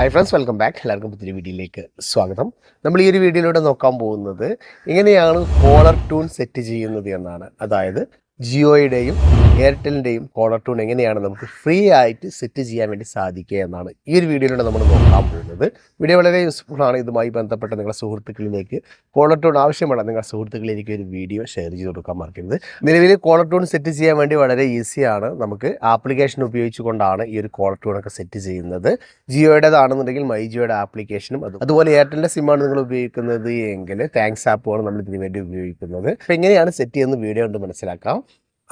Hi friends welcome back എല്ലാവർക്കും പുതിയ വീഡിയോയിലേക്ക് സ്വാഗതം. നമ്മൾ ഈ ഒരു വീഡിയോയിലൂടെ നോക്കാൻ പോകുന്നത് എങ്ങനെയാണ് കോളർ ട്യൂൺ സെറ്റ് ചെയ്യുന്നത് എന്നാണ്. അതായത് ജിയോയുടെയും എയർടെലിന്റെയും കോളർ ട്യൂൺ എങ്ങനെയാണ് നമുക്ക് ഫ്രീ ആയിട്ട് സെറ്റ് ചെയ്യാൻ വേണ്ടി സാധിക്കുക എന്നാണ് ഈ ഒരു വീഡിയോയിലൂടെ നമ്മൾ നോക്കാൻ പോകുന്നത്. വീഡിയോ വളരെ യൂസ്ഫുൾ ആണ്. ഇതുമായി ബന്ധപ്പെട്ട നിങ്ങളുടെ സുഹൃത്തുക്കളിലേക്ക് കോളർ ട്യൂൺ ആവശ്യമാണ്. നിങ്ങളുടെ സുഹൃത്തുക്കളിലേക്ക് ഒരു വീഡിയോ ഷെയർ ചെയ്ത് കൊടുക്കാൻ മറക്കരുത്. നിലവിൽ കോളർ ട്യൂൺ സെറ്റ് ചെയ്യാൻ വേണ്ടി വളരെ ഈസിയാണ് നമുക്ക് ആപ്ലിക്കേഷൻ ഉപയോഗിച്ചുകൊണ്ടാണ് ഈ ഒരു കോളർ ഒക്കെ സെറ്റ് ചെയ്യുന്നത്. ജിയോയുടേതാണെന്നുണ്ടെങ്കിൽ മൈ ജിയോയുടെ ആപ്ലിക്കേഷനും അത്. അതുപോലെ എയർടെലിന്റെ സിമ്മാണ് നിങ്ങൾ ഉപയോഗിക്കുന്നത്. എങ്കിൽ താങ്ക്സ് ആപ്പുമാണ് നമ്മൾ ഇതിന് വേണ്ടി ഉപയോഗിക്കുന്നത്. അപ്പോൾ എങ്ങനെയാണ് സെറ്റ് ചെയ്യുന്നത്? വീഡിയോ കൊണ്ട് മനസ്സിലാക്കാം.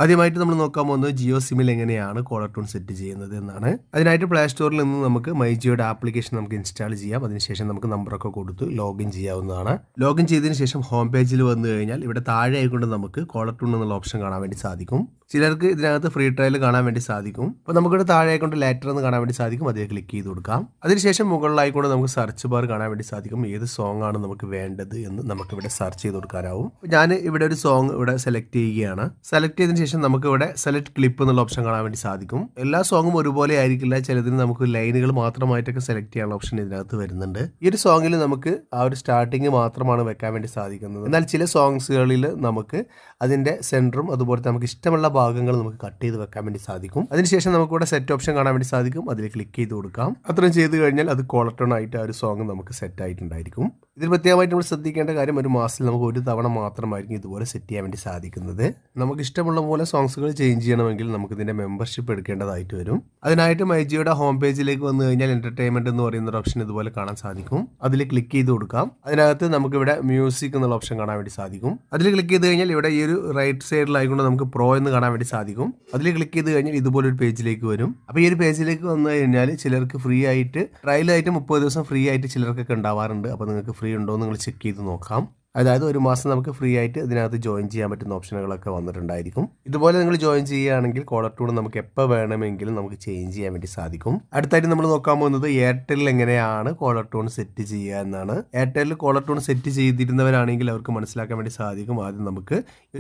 ആദ്യമായിട്ട് നമ്മൾ നോക്കാൻ പോകുന്നത് ജിയോ സിമ്മിൽ എങ്ങനെയാണ് കോളർ ടൂൺ സെറ്റ് ചെയ്യുന്നത് എന്നാണ്. അതിനായിട്ട് പ്ലേ സ്റ്റോറിൽ നിന്ന് നമുക്ക് മൈ ജിയോയുടെ ആപ്ലിക്കേഷൻ നമുക്ക് ഇൻസ്റ്റാൾ ചെയ്യാം. അതിനുശേഷം നമുക്ക് നമ്പറൊക്കെ കൊടുത്ത് ലോഗിൻ ചെയ്യാവുന്നതാണ്. ലോഗിൻ ചെയ്തതിന് ശേഷം ഹോം പേജിൽ വന്നു കഴിഞ്ഞാൽ ഇവിടെ താഴെ ആയിക്കൊണ്ട് നമുക്ക് കോളർ ടൂൺ എന്നുള്ള ഓപ്ഷൻ കാണാൻ വേണ്ടി സാധിക്കും. ചിലർക്ക് ഇതിനകത്ത് ഫ്രീ ട്രയൽ കാണാൻ വേണ്ടി സാധിക്കും. അപ്പോൾ നമുക്കിവിടെ താഴെ ലാറ്റർ എന്ന് കാണാൻ വേണ്ടി സാധിക്കും. അതേ ക്ലിക്ക് ചെയ്ത് കൊടുക്കാം. അതിനുശേഷം മുകളിലായിക്കൊണ്ട് നമുക്ക് സെർച്ച് ബാർ കാണാൻ വേണ്ടി സാധിക്കും. ഏത് സോങ് ആണ് നമുക്ക് വേണ്ടത് എന്ന് നമുക്ക് ഇവിടെ സെർച്ച് ചെയ്ത് കൊടുക്കാനാവും. ഞാൻ ഇവിടെ ഒരു സോങ് ഇവിടെ സെലക്ട് ചെയ്യുകയാണ്. സെലക്ട് ചെയ്തതിന് ശേഷം നമുക്ക് ഇവിടെ സെലക്ട് ക്ലിപ്പ് എന്നുള്ള ഓപ്ഷൻ കാണാൻ വേണ്ടി സാധിക്കും. എല്ലാ സോങ്ങും ഒരുപോലെ ആയിരിക്കില്ല. ചിലതിന് നമുക്ക് ലൈനുകൾ മാത്രമായിട്ടൊക്കെ സെലക്ട് ചെയ്യാനുള്ള ഓപ്ഷൻ ഇതിനകത്ത് വരുന്നുണ്ട്. ഈ ഒരു സോങ്ങിൽ നമുക്ക് ആ ഒരു സ്റ്റാർട്ടിങ് മാത്രമാണ് വെക്കാൻ വേണ്ടി സാധിക്കുന്നത്. എന്നാൽ ചില സോങ്സുകളിൽ നമുക്ക് അതിന്റെ സെന്ററും അതുപോലെ നമുക്ക് ഇഷ്ടമുള്ള ഭാഗങ്ങൾ നമുക്ക് കട്ട് ചെയ്ത് വെക്കാൻ വേണ്ടി സാധിക്കും. അതിനുശേഷം നമുക്ക് ഇവിടെ സെറ്റ് ഓപ്ഷൻ കാണാൻ വേണ്ടി സാധിക്കും. അതിൽ ക്ലിക്ക് ചെയ്ത് കൊടുക്കാം. അത്രയും ചെയ്ത് കഴിഞ്ഞാൽ അത് കോളർ ടോൺ ആയിട്ട് ആ ഒരു സോങ് നമുക്ക് സെറ്റ് ആയിട്ടുണ്ടായിരിക്കും. ഇതിൽ പ്രത്യേകമായിട്ട് നമ്മൾ ശ്രദ്ധിക്കേണ്ട കാര്യം ഒരു മാസത്തിൽ നമുക്ക് ഒരു തവണ മാത്രമായിരിക്കും ഇതുപോലെ സെറ്റ് ചെയ്യാൻ വേണ്ടി സാധിക്കുന്നത്. നമുക്ക് ഇഷ്ടമുള്ള പോലെ സോങ്സുകൾ ചേഞ്ച് ചെയ്യണമെങ്കിൽ നമുക്ക് ഇതിന്റെ മെമ്പർഷിപ്പ് എടുക്കേണ്ടതായിട്ട് വരും. അതിനായിട്ട് മൈജിയുടെ ഹോം പേജിലേക്ക് വന്നു കഴിഞ്ഞാൽ എന്റർടൈൻമെന്റ് എന്ന് പറയുന്ന ഒരു ഓപ്ഷൻ ഇതുപോലെ കാണാൻ സാധിക്കും. അതിൽ ക്ലിക്ക് ചെയ്ത് കൊടുക്കാം. അതിനകത്ത് നമുക്ക് ഇവിടെ മ്യൂസിക് എന്നുള്ള ഓപ്ഷൻ കാണാൻ വേണ്ടി സാധിക്കും. അതിൽ ക്ലിക്ക് ചെയ്ത് കഴിഞ്ഞാൽ ഇവിടെ ഈ ഒരു റൈറ്റ് സൈഡിലായിക്കൊണ്ട് നമുക്ക് പ്രോ എന്ന് കാണാൻ വേണ്ടി സാധിക്കും. അതിൽ ക്ലിക്ക് ചെയ്ത് കഴിഞ്ഞാൽ ഇതുപോലെ ഒരു പേജിലേക്ക് വരും. അപ്പോൾ ഈ ഒരു പേജിലേക്ക് വന്നു കഴിഞ്ഞാൽ ചിലർക്ക് ഫ്രീ ആയിട്ട് ട്രയലായിട്ട് മുപ്പത് ദിവസം ഫ്രീ ആയിട്ട് ചിലർക്കൊക്കെ ഉണ്ടാവാറുണ്ട്. അപ്പോൾ നിങ്ങൾക്ക് ഫ്രീ ഉണ്ടോ എന്ന് നിങ്ങൾ ചെക്ക് ചെയ്ത് നോക്കാം. അതായത് ഒരു മാസം നമുക്ക് ഫ്രീ ആയിട്ട് ഇതിനകത്ത് ജോയിൻ ചെയ്യാൻ പറ്റുന്ന ഓപ്ഷനുകളൊക്കെ വന്നിട്ടുണ്ടായിരിക്കും. ഇതുപോലെ നിങ്ങൾ ജോയിൻ ചെയ്യുകയാണെങ്കിൽ കോളർ ടൂൺ നമുക്ക് എപ്പോൾ വേണമെങ്കിലും നമുക്ക് ചേഞ്ച് ചെയ്യാൻ വേണ്ടി സാധിക്കും. അടുത്തായിട്ട് നമ്മൾ നോക്കാൻ പോകുന്നത് എയർടെല്ലിൽ എങ്ങനെയാണ് കോളർ ടൂൺ സെറ്റ് ചെയ്യുക എന്നാണ്. എയർടെല്ലിൽ കോളർ ടൂൺ സെറ്റ് ചെയ്തിരുന്നവരാണെങ്കിൽ അവർക്ക് മനസ്സിലാക്കാൻ വേണ്ടി സാധിക്കും ആദ്യം നമുക്ക്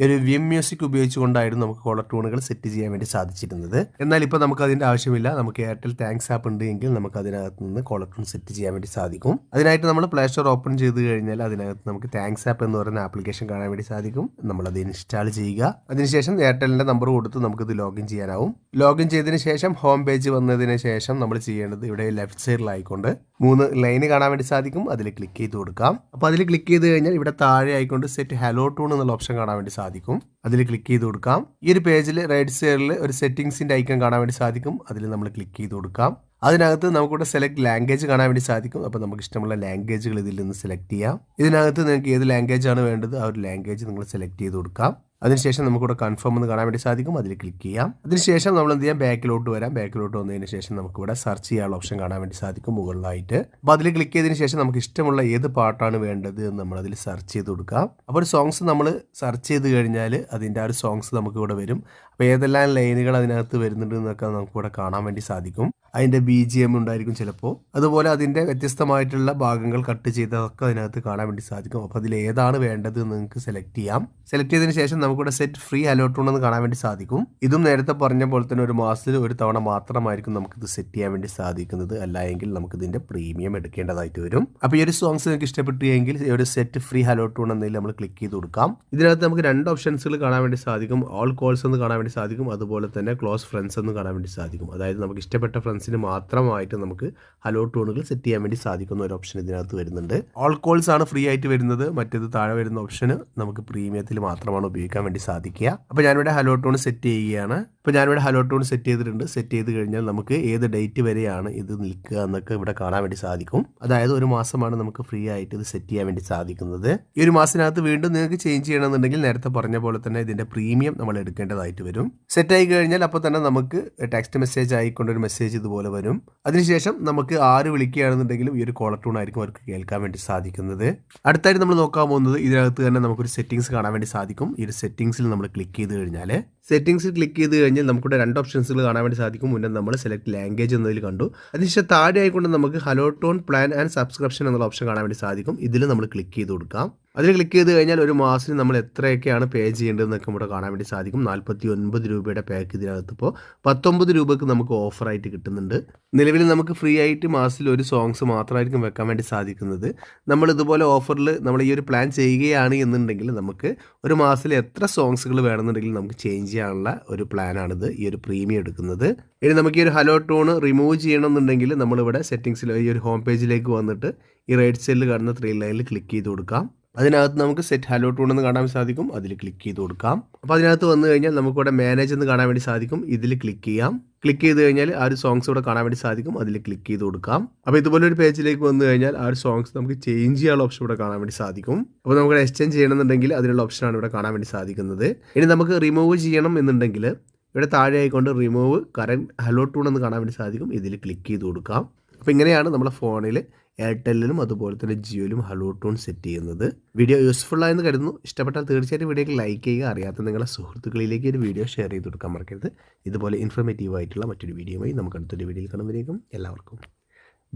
ഒരു വിം മ്യൂസിക് ഉപയോഗിച്ചുകൊണ്ടായിരുന്നു നമുക്ക് കോളർ ടൂണുകൾ സെറ്റ് ചെയ്യാൻ വേണ്ടി സാധിച്ചിരുന്നത്. എന്നാൽ ഇപ്പോൾ നമുക്ക് അതിന്റെ ആവശ്യമില്ല. നമുക്ക് എയർടെൽ താങ്ക്സ് ആപ്പ് ഉണ്ട് എങ്കിൽ നമുക്ക് അതിനകത്ത് നിന്ന് കോളർ ടൂൺ സെറ്റ് ചെയ്യാൻ വേണ്ടി സാധിക്കും. അതിനായിട്ട് നമ്മൾ പ്ലേ സ്റ്റോർ ഓപ്പൺ ചെയ്ത് കഴിഞ്ഞാൽ അതിനകത്ത് നമുക്ക് താങ്ക്സ് ആപ്പ് എന്ന് പറയുന്ന ആപ്ലിക്കേഷൻ കാണാൻ വേണ്ടി സാധിക്കും. നമ്മൾ അത് ഇൻസ്റ്റാൾ ചെയ്യുക. അതിനുശേഷം എയർടെലിന്റെ നമ്പർ കൊടുത്ത് നമുക്കിത് ലോഗിൻ ചെയ്യാനാവും. ലോഗിൻ ചെയ്തതിന് ശേഷം ഹോം പേജ് വന്നതിന് ശേഷം നമ്മൾ ചെയ്യേണ്ടത് ഇവിടെ ലെഫ്റ്റ് സൈഡിലായിക്കൊണ്ട് മൂന്ന് ലൈന് കാണാൻ വേണ്ടി സാധിക്കും. അതിൽ ക്ലിക്ക് ചെയ്ത് കൊടുക്കാം. അപ്പോൾ അതിൽ ക്ലിക്ക് ചെയ്ത് കഴിഞ്ഞാൽ ഇവിടെ താഴെ ആയിക്കൊണ്ട് സെറ്റ് ഹലോ ടൂൺ എന്നുള്ള ഓപ്ഷൻ കാണാൻ വേണ്ടി സാധിക്കും. അതിൽ ക്ലിക്ക് ചെയ്ത് കൊടുക്കാം. ഈ ഒരു പേജിൽ റൈറ്റ് സൈഡിൽ ഒരു സെറ്റിംഗ്സിന്റെ ഐക്കൺ കാണാൻ വേണ്ടി സാധിക്കും. അതിൽ നമ്മൾ ക്ലിക്ക് ചെയ്ത് കൊടുക്കാം. അതിനകത്ത് നമുക്കിവിടെ സെലക്ട് ലാംഗ്വേജ് കാണാൻ വേണ്ടി സാധിക്കും. അപ്പോൾ നമുക്ക് ഇഷ്ടമുള്ള ലാംഗ്വേജുകൾ ഇതിൽ നിന്ന് സെലക്ട് ചെയ്യാം. ഇതിനകത്ത് നിങ്ങൾക്ക് ഏത് ലാംഗ്വേജ് ആണ് വേണ്ടത് ആ ഒരു ലാംഗ്വേജ് നിങ്ങൾ സെലക്ട് ചെയ്ത് കൊടുക്കാം. അതിനുശേഷം നമുക്കിവിടെ കൺഫേം എന്ന് കാണാൻ വേണ്ടി സാധിക്കും. അതിൽ ക്ലിക്ക് ചെയ്യാം. അതിനുശേഷം നമ്മൾ എന്ത് ചെയ്യാം? ബാക്കിലോട്ട് വരാം. ബാക്കിലോട്ട് വന്നതിന് ശേഷം നമുക്കിവിടെ സെർച്ച് ചെയ്യാനുള്ള ഓപ്ഷൻ കാണാൻ വേണ്ടി സാധിക്കും മുകളിലായിട്ട്. അപ്പോൾ അതിൽ ക്ലിക്ക് ചെയ്തതിന് ശേഷം നമുക്ക് ഇഷ്ടമുള്ള ഏത് പാട്ടാണ് വേണ്ടത് എന്ന് നമ്മൾ അതിൽ സെർച്ച് ചെയ്ത് കൊടുക്കാം. അപ്പോൾ ഒരു സോങ്സ് നമ്മൾ സെർച്ച് ചെയ്ത് കഴിഞ്ഞാൽ അതിന്റെ ആ ഒരു സോങ്സ് നമുക്കിവിടെ വരും. അപ്പോൾ ഏതെല്ലാം ലൈനുകൾ അതിനകത്ത് വരുന്നുണ്ട് എന്നൊക്കെ നമുക്കിവിടെ കാണാൻ വേണ്ടി സാധിക്കും. അതിന്റെ ബി ജി എം ഉണ്ടായിരിക്കും ചിലപ്പോൾ. അതുപോലെ അതിന്റെ വ്യത്യസ്തമായിട്ടുള്ള ഭാഗങ്ങൾ കട്ട് ചെയ്തതൊക്കെ അതിനകത്ത് കാണാൻ വേണ്ടി സാധിക്കും. അപ്പോൾ അതിൽ ഏതാണ് വേണ്ടത് എന്ന് നിങ്ങൾക്ക് സെലക്ട് ചെയ്യാം. സെലക്ട് ചെയ്തതിന് ശേഷം നമുക്കിവിടെ സെറ്റ് ഫ്രീ അലോട്ട് ഉണ്ടെന്ന് കാണാൻ വേണ്ടി സാധിക്കും. ഇതും നേരത്തെ പറഞ്ഞ പോലെ തന്നെ ഒരു മാസത്തിൽ ഒരു തവണ മാത്രമായിരിക്കും നമുക്കിത് സെറ്റ് ചെയ്യാൻ വേണ്ടി സാധിക്കുന്നത്. അല്ല എങ്കിൽ നമുക്ക് ഇതിന്റെ പ്രീമിയം എടുക്കേണ്ടതായിട്ട് വരും. അപ്പോൾ ഈ ഒരു സോങ്സ് നിങ്ങൾക്ക് ഇഷ്ടപ്പെട്ടു എങ്കിൽ ഒരു സെറ്റ് ഫ്രീ അലോട്ട് എന്നതിൽ നമ്മൾ ക്ലിക്ക് ചെയ്ത് കൊടുക്കാം. ഇതിനകത്ത് നമുക്ക് രണ്ട് ഓപ്ഷൻസുകൾ കാണാൻ വേണ്ടി സാധിക്കും. ഓൾ കോൾസ് എന്ന് കാണാൻ വേണ്ടി സാധിക്കും. അതുപോലെ തന്നെ ക്ലോസ് ഫ്രണ്ട്സ് എന്ന് കാണാൻ വേണ്ടി സാധിക്കും. അതായത് നമുക്ക് ഇഷ്ടപ്പെട്ട ഫ്രണ്ട്സിന് മാത്രമായിട്ട് നമുക്ക് ഹലോ ടോണുകൾ സെറ്റ് ചെയ്യാൻ വേണ്ടി സാധിക്കുന്ന ഒരു ഓപ്ഷൻ ഇതിനകത്ത് വരുന്നുണ്ട്. ഓൾ കോൾസ് ആണ് ഫ്രീ ആയിട്ട് വരുന്നത്. മറ്റേത് താഴെ വരുന്ന ഓപ്ഷന് നമുക്ക് പ്രീമിയത്തിൽ മാത്രമാണ് ഉപയോഗിക്കാൻ വേണ്ടി സാധിക്കുക. അപ്പോൾ ഞാനിവിടെ ഹലോ ടോൺ സെറ്റ് ചെയ്യുകയാണ്. ഇപ്പോൾ ഞാനിവിടെ ഹലോ ടൂൺ സെറ്റ് ചെയ്തിട്ടുണ്ട്. സെറ്റ് ചെയ്ത് കഴിഞ്ഞാൽ നമുക്ക് ഏത് ഡേറ്റ് വരെയാണ് ഇത് നിൽക്കുക എന്നൊക്കെ ഇവിടെ കാണാൻ വേണ്ടി സാധിക്കും. അതായത് ഒരു മാസമാണ് നമുക്ക് ഫ്രീ ആയിട്ട് ഇത് സെറ്റ് ചെയ്യാൻ വേണ്ടി സാധിക്കുന്നത്. ഈ ഒരു മാസത്തിനകത്ത് വീണ്ടും നിങ്ങൾക്ക് ചേഞ്ച് ചെയ്യണമെന്നുണ്ടെങ്കിൽ നേരത്തെ പറഞ്ഞ പോലെ തന്നെ ഇതിന്റെ പ്രീമിയം നമ്മൾ എടുക്കേണ്ടതായിട്ട് വരും. സെറ്റ് ആയി കഴിഞ്ഞാൽ അപ്പോൾ തന്നെ നമുക്ക് ടെക്സ്റ്റ് മെസ്സേജ് ആയിക്കൊണ്ട് ഒരു മെസ്സേജ് ഇതുപോലെ വരും. അതിനുശേഷം നമുക്ക് ആര് വിളിക്കുകയാണെന്നുണ്ടെങ്കിലും ഈ ഒരു കോളർ ടൂൺ ആയിരിക്കും അവർക്ക് കേൾക്കാൻ വേണ്ടി സാധിക്കുന്നത്. അടുത്തായിട്ട് നമ്മൾ നോക്കാൻ പോകുന്നത് ഇതിനകത്ത് തന്നെ നമുക്കൊരു സെറ്റിംഗ്സ് കാണാൻ വേണ്ടി സാധിക്കും. ഈ ഒരു സെറ്റിംഗ്സിൽ നമ്മൾ ക്ലിക്ക് ചെയ്ത് കഴിഞ്ഞാൽ സെറ്റിംഗ്സ് ക്ലിക്ക് ചെയ്ത് കഴിഞ്ഞാൽ നമുക്കിവിടെ രണ്ട് ഓപ്ഷൻസുകൾ കാണാൻ വേണ്ടി സാധിക്കും. മുന്നേ നമ്മൾ സെലക്ട് ലാംഗ്വേജ് എന്നതിൽ കണ്ടു. അതിനുശേഷം താഴെ ആയിക്കൊണ്ട് നമുക്ക് hello tone plan and subscription എന്നുള്ള ഓപ്ഷൻ കാണാൻ വേണ്ടി സാധിക്കും. ഇതിൽ നമ്മൾ ക്ലിക്ക് ചെയ്ത് കൊടുക്കാം. അതിൽ ക്ലിക്ക് ചെയ്ത് കഴിഞ്ഞാൽ ഒരു മാസത്തിന് നമ്മൾ എത്രയൊക്കെയാണ് പേ ചെയ്യേണ്ടതെന്നൊക്കെ ഇവിടെ കാണാൻ വേണ്ടി സാധിക്കും. നാൽപ്പത്തി ഒൻപത് രൂപയുടെ പാക്ക് ഇതിനകത്ത് ഇപ്പോൾ പത്തൊമ്പത് രൂപയ്ക്ക് നമുക്ക് ഓഫറായിട്ട് കിട്ടുന്നുണ്ട്. നിലവിൽ നമുക്ക് ഫ്രീ ആയിട്ട് മാസത്തിൽ ഒരു സോങ്സ് മാത്രമായിരിക്കും വെക്കാൻ വേണ്ടി സാധിക്കുന്നത്. നമ്മൾ ഇതുപോലെ ഓഫറിൽ നമ്മൾ ഈ ഒരു പ്ലാൻ ചെയ്യുകയാണ് എന്നുണ്ടെങ്കിൽ നമുക്ക് ഒരു മാസത്തിൽ എത്ര സോങ്സുകൾ വേണമെന്നുണ്ടെങ്കിൽ നമുക്ക് ചേഞ്ച് ചെയ്യാനുള്ള ഒരു പ്ലാനാണിത് ഈ ഒരു പ്രീമിയം എടുക്കുന്നത്. ഇനി നമുക്ക് ഈ ഒരു ഹലോ ടോൺ റിമൂവ് ചെയ്യണമെന്നുണ്ടെങ്കിൽ നമ്മളിവിടെ സെറ്റിങ്സിൽ ഈ ഒരു ഹോം പേജിലേക്ക് വന്നിട്ട് ഈ റൈറ്റ് സൈഡിൽ കാണുന്ന ത്രീ ലൈനിൽ ക്ലിക്ക് ചെയ്ത് കൊടുക്കാം. അതിനകത്ത് നമുക്ക് സെറ്റ് ഹലോ ടൂൺ എന്ന് കാണാൻ സാധിക്കും. അതിൽ ക്ലിക്ക് ചെയ്ത് കൊടുക്കാം. അപ്പോൾ അതിനകത്ത് വന്നു കഴിഞ്ഞാൽ നമുക്ക് ഇവിടെ മാനേജ് എന്ന് കാണാൻ വേണ്ടി സാധിക്കും. ഇതിൽ ക്ലിക്ക് ചെയ്യാം. ക്ലിക്ക് ചെയ്ത് കഴിഞ്ഞാൽ ആ ഒരു സോങ്സ് ഇവിടെ കാണാൻ വേണ്ടി സാധിക്കും. അതിൽ ക്ലിക്ക് ചെയ്ത് കൊടുക്കാം. അപ്പോൾ ഇതുപോലെ ഒരു പേജിലേക്ക് വന്നു കഴിഞ്ഞാൽ ആ ഒരു സോങ്സ് നമുക്ക് ചേഞ്ച് ചെയ്യാനുള്ള ഓപ്ഷൻ ഇവിടെ കാണാൻ വേണ്ടി സാധിക്കും. അപ്പോൾ നമുക്ക് എക്സ്ചേഞ്ച് ചെയ്യണമെന്നുണ്ടെങ്കിൽ അതിനുള്ള ഓപ്ഷനാണ് ഇവിടെ കാണാൻ വേണ്ടി സാധിക്കുന്നത്. ഇനി നമുക്ക് റിമൂവ് ചെയ്യണം എന്നുണ്ടെങ്കിൽ ഇവിടെ താഴെ ആയിക്കൊണ്ട് റിമൂവ് കറന്റ് ഹലോ ടൂൺ എന്ന് കാണാൻ വേണ്ടി സാധിക്കും. ഇതിൽ ക്ലിക്ക് ചെയ്ത് കൊടുക്കാം. അപ്പോൾ ഇങ്ങനെയാണ് നമ്മുടെ ഫോണിൽ എയർടെല്ലിലും അതുപോലെ തന്നെ ജിയോയിലും ഹലോ ടൂൺ സെറ്റ് ചെയ്യുന്നത്. വീഡിയോ യൂസ്ഫുൾ ആയെന്ന് കരുതുന്നു. ഇഷ്ടപ്പെട്ടാൽ തീർച്ചയായിട്ടും വീഡിയോക്ക് ലൈക്ക് ചെയ്യുക അറിയാത്ത നിങ്ങളുടെ സുഹൃത്തുക്കളിലേക്ക് ഒരു വീഡിയോ ഷെയർ ചെയ്ത് കൊടുക്കാൻ മറക്കരുത്. ഇതുപോലെ ഇൻഫർമേറ്റീവ് ആയിട്ടുള്ള മറ്റൊരു വീഡിയോയുമായി നമുക്ക് അടുത്തൊരു വീഡിയോയിൽ കാണുമ്പോഴേക്കും എല്ലാവർക്കും.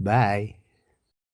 ബൈ